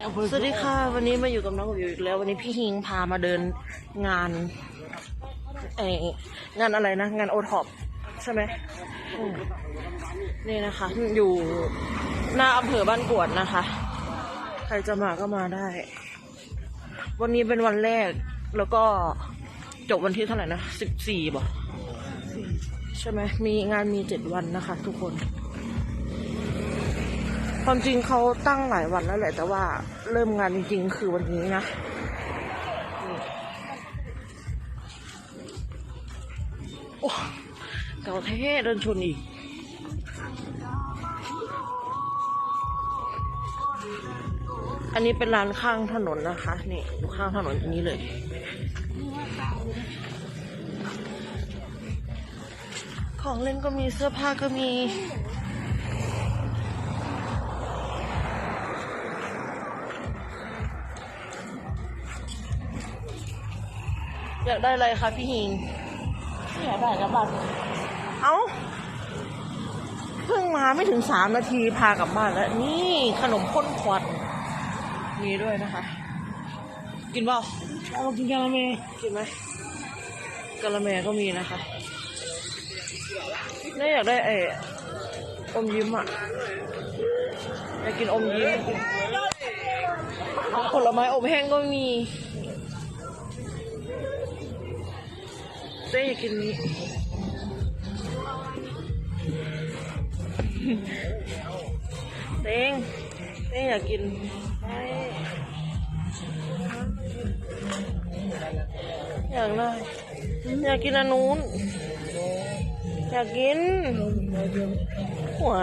สวัสดีค่ะ วันนี้มาอยู่กับน้องวิวอีกแล้ว วันนี้พี่ฮิงพามาเดินงานเองานอะไรนะ งานโอท็อปใช่ไหมอืมนี่นะคะ อยู่หน้าอำเภอบ้านกวดนะคะ ใครจะมาก็มาได้ วันนี้เป็นวันแรกแล้วก็จบวันที่เท่าไหร่นะสิบสี่บ่ใช่ไหมมีงานมีเจ็ดวันนะคะ ทุกคน ความจริงเขาตั้งหลายวันแล้วแหละ แต่ว่าเริ่มงานจริงๆ คือวันนี้นะโอ้เก่าเท่เดินชนอีกอันนี้เป็นร้านข้างถนนนะคะ นี่อยู่ข้างถนนอันนี้เลย ของเล่นก็มีเสื้อผ้าก็มี อยากได้อะไรคะพี่ฮิงอยากได้กลับบ้านเอ้าเพิ่งมาไม่ถึงสามนาทีพากลับบ้านแล้ว นี่ขนมข้นควันมีด้วยนะคะ กินเปล่าเอามากินกันละเมกินไหมกะละแมก็มีนะคะนี่อยากได้ไอ้อมยิ้มอะอยากกินอมยิ้มผลไม้อบแห้งก็มี เต้อยากกินนี้ เต้งเต้งอยากกินไปอยากได้อยากกินอันนู้น อยากกิน หัว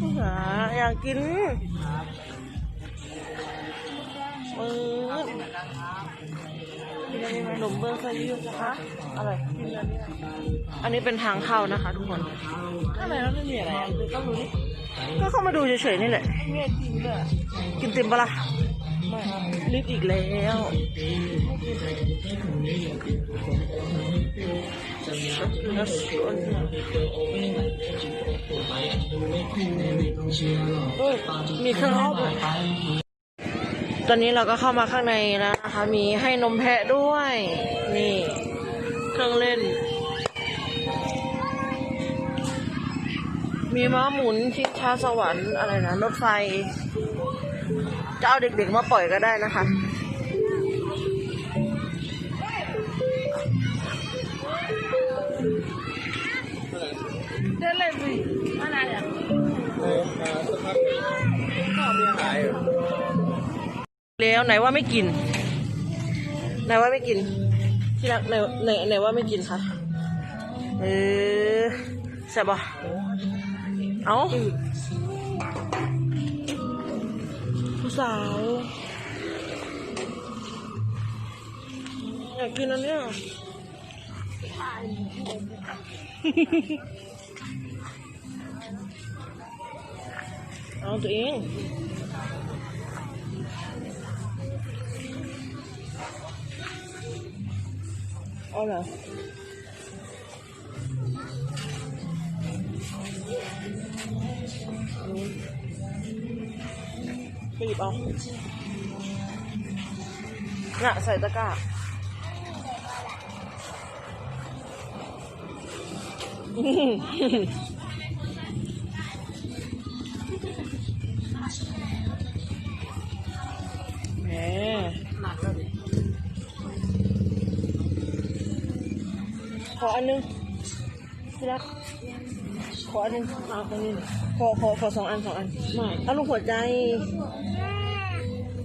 หัวอยากกิน ขนมเบอร์ซายิวนะคะอะไรอันนี้เป็นทางเข้านะคะ ทุกคนข้างในมันไม่มีอะไรอะคือก็รู้นี่ก็เข้ามาดูเฉยๆนี่แหละมีไอติมด้วยกินเต็มปะล่ะไม่รีบอีกแล้วเอ้ยมีเครื่องรอบด้วย ตอนนี้เราก็เข้ามาข้างในแล้วนะคะ มีให้นมแพะด้วย นี่ เครื่องเล่น มีม้าหมุนชิงช้าสวรรค์อะไรนะรถไฟ จะเอาเด็กๆมาปล่อยก็ได้นะคะเดินเล่นสิอะไรอะ แล้วไหนว่าไม่กิน ไหนว่าไม่กินที่รักไหนไหนไหนว่าไม่กินคะเออแซ่บปะเอาผู้สาวอยากกินอันเนี้ยเอาตัวเอง เอเหรอไปหยิบเอาน่ะใส่ตะกร้าแหม ขออันนึงพี่รักขออันนึงเอาตรงนี้ขอขอขอสองอันสองอันไม่เอาลูกหัวใจ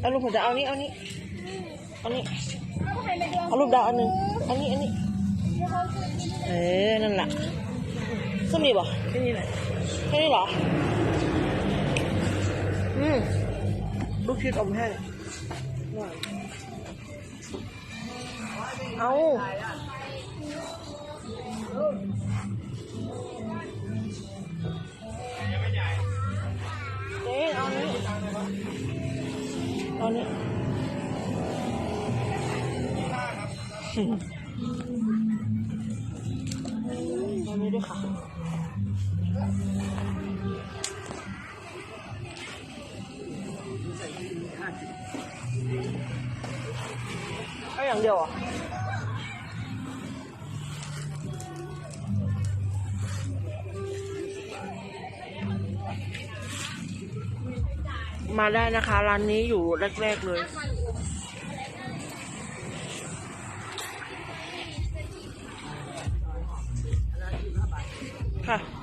เอาลูกหัวใจเอานี้เอานี้เอานี้เอาลูกดาวอันหนึ่งอันนี้อันนี้เออนั่นแหละส้มดีป่ะแค่นี้แหละแค่นี้เหรออืมลูกชิดอมแห้งเอา ตอนนี้ตอนนี้ด้วยค่ะก็อย่างเดียวอะ มาได้นะคะ ร้านนี้อยู่แรก ๆ เลย ค่ะ